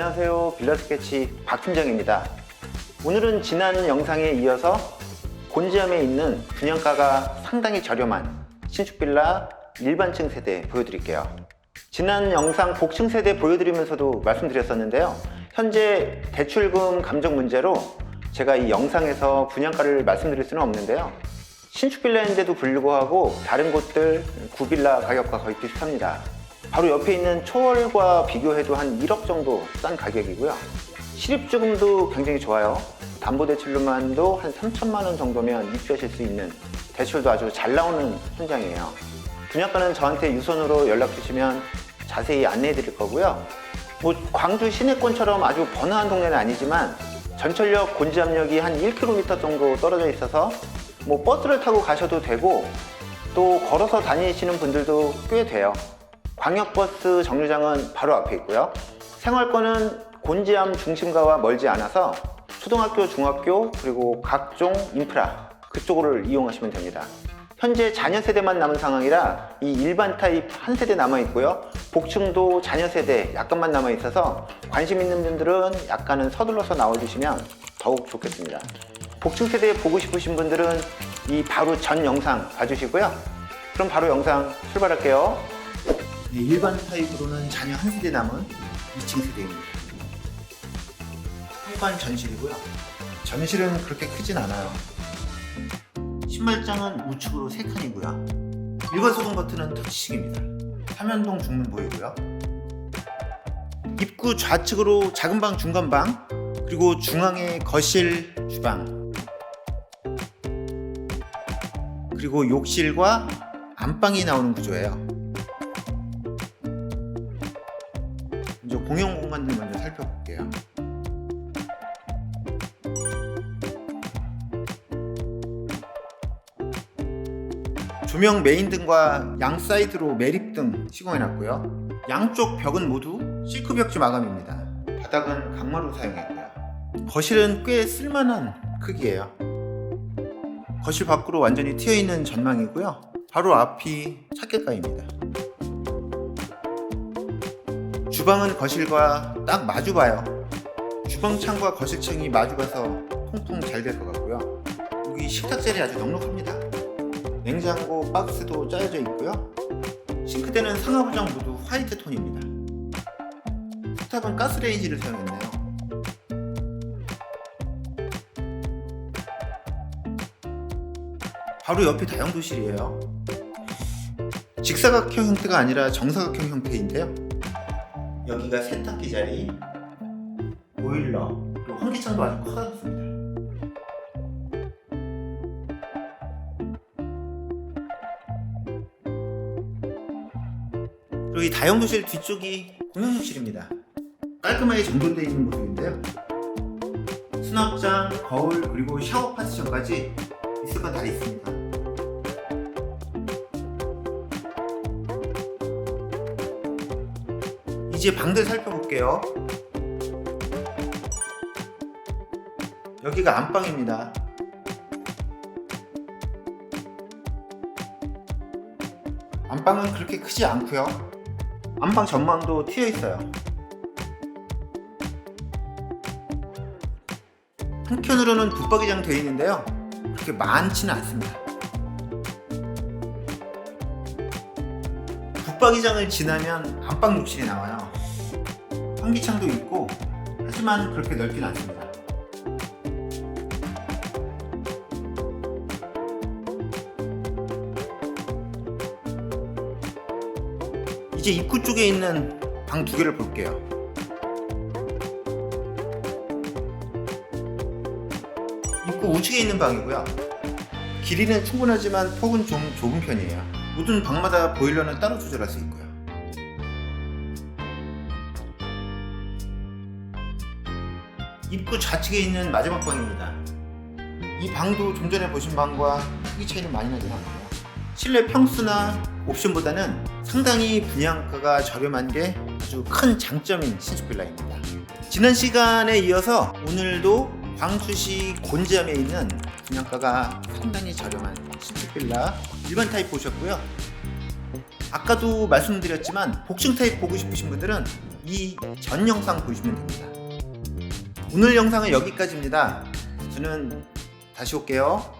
안녕하세요. 빌라 스케치 박 팀장입니다. 오늘은 지난 영상에 이어서 곤지암에 있는 분양가가 상당히 저렴한 신축 빌라 일반층 세대 보여드릴게요. 지난 영상 복층 세대 보여드리면서도 말씀드렸었는데요. 현재 대출금 감정 문제로 제가 이 영상에서 분양가를 말씀드릴 수는 없는데요. 신축 빌라인데도 불구하고 다른 곳들 구빌라 가격과 거의 비슷합니다. 바로 옆에 있는 초월과 비교해도 한 1억 정도 싼 가격이고요. 실입주금도 굉장히 좋아요. 담보대출로만도 한 3천만 원 정도면 입주하실 수 있는 대출도 아주 잘 나오는 현장이에요. 분양가는 저한테 유선으로 연락 주시면 자세히 안내해 드릴 거고요. 뭐 광주 시내권처럼 아주 번화한 동네는 아니지만 전철역 곤지암역이 한 1km 정도 떨어져 있어서 뭐 버스를 타고 가셔도 되고 또 걸어서 다니시는 분들도 꽤 돼요. 광역버스 정류장은 바로 앞에 있고요. 생활권은 곤지암 중심가와 멀지 않아서 초등학교, 중학교 그리고 각종 인프라 그쪽을 이용하시면 됩니다. 현재 자녀 세대만 남은 상황이라 이 일반 타입 한 세대 남아 있고요. 복층도 자녀 세대 약간만 남아 있어서 관심 있는 분들은 약간은 서둘러서 나와주시면 더욱 좋겠습니다. 복층 세대 보고 싶으신 분들은 이 바로 전 영상 봐주시고요. 그럼 바로 영상 출발할게요. 네, 일반 타입으로는 자녀 한 세대 남은 2층 세대입니다. 현관 전실이고요. 전실은 그렇게 크진 않아요. 신발장은 우측으로 3칸이고요. 일괄소동 버튼은 터치식입니다. 삼연동 중문 보이고요. 입구 좌측으로 작은 방, 중간 방, 그리고 중앙에 거실, 주방, 그리고 욕실과 안방이 나오는 구조예요. 공용 공간들 먼저 살펴볼게요. 조명 메인 등과 양 사이드로 매립 등 시공해 놨고요. 양쪽 벽은 모두 실크 벽지 마감입니다. 바닥은 강마루 사용했고요. 거실은 꽤 쓸만한 크기예요. 거실 밖으로 완전히 튀어 있는 전망이고요. 바로 앞이 차길가입니다. 주방은 거실과 딱 마주 봐요. 주방 창과 거실 창이 마주 가서 통통 잘될 것 같고요. 여기 식탁 자리 아주 넉넉합니다. 냉장고 박스도 짜여져 있고요. 싱크대는 상하부장 모두 화이트 톤입니다. 스탑은 가스레인지를 사용했네요. 바로 옆이 다용도실이에요. 직사각형 형태가 아니라 정사각형 형태인데요. 여기가 세탁기 자리, 보일러, 그리고 환기창도 아주 커졌습니다. 그리고 이 다용도실 뒤쪽이 공용욕실입니다. 깔끔하게 정돈되어 있는 모습인데요. 수납장, 거울, 그리고 샤워 파티션까지 있을 건다 있습니다. 이제 방들 살펴볼게요. 여기가 안방입니다. 안방은 그렇게 크지 않고요. 안방 전망도 튀어 있어요. 한켠으로는 붙박이장 되어 있는데요. 그렇게 많지는 않습니다. 붙박이장을 지나면 안방 욕실이 나와요. 환기창도 있고 하지만 그렇게 넓진 않습니다. 이제 입구 쪽에 있는 방 두 개를 볼게요. 입구 우측에 있는 방이고요. 길이는 충분하지만 폭은 좀 좁은 편이에요. 모든 방마다 보일러는 따로 조절할 수 있고요. 입구 좌측에 있는 마지막 방입니다. 이 방도 좀 전에 보신 방과 크기 차이는 많이 나진 않고요. 실내 평수나 옵션보다는 상당히 분양가가 저렴한 게 아주 큰 장점인 신축 빌라입니다. 지난 시간에 이어서 오늘도 광주시 곤지암에 있는 분양가가 상당히 저렴한 신축 빌라 일반 타입 보셨고요. 아까도 말씀드렸지만 복층 타입 보고 싶으신 분들은 이 전 영상 보시면 됩니다. 오늘 영상은 여기까지입니다. 저는 다시 올게요.